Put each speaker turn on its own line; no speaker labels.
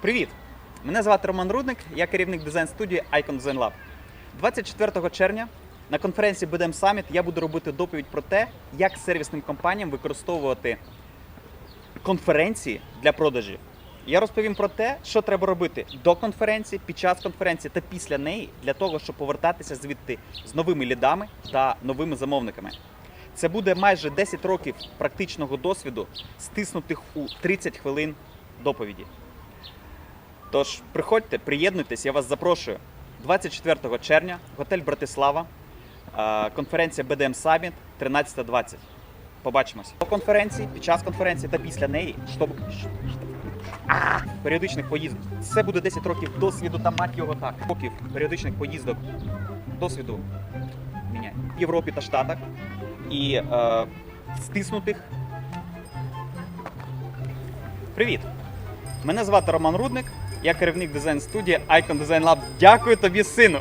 Привіт! Мене звати Роман Рудник, я керівник дизайн студії Icon Design Lab. 24 червня на конференції BDM Summit я буду робити доповідь про те, як сервісним компаніям використовувати конференції для продажів. Я розповім про те, що треба робити до конференції, під час конференції та після неї для того, щоб повертатися звідти з новими лідами та новими замовниками. Це буде майже 10 років практичного досвіду, стиснутих у 30 хвилин доповіді. Тож приходьте, приєднуйтесь, я вас запрошую. 24 червня, готель Братислава, е, конференція BDM Summit 13.20. Побачимось. По конференції, під час конференції та після неї, щоб періодичних поїздок. Це буде 10 років досвіду та мать його так. Років періодичних поїздок досвіду міняє в Європі та Штатах і е, стиснутих. Привіт! Мене звати Роман Рудник, я керівник дизайн студії Icon Design Lab. Дякую тобі, сину!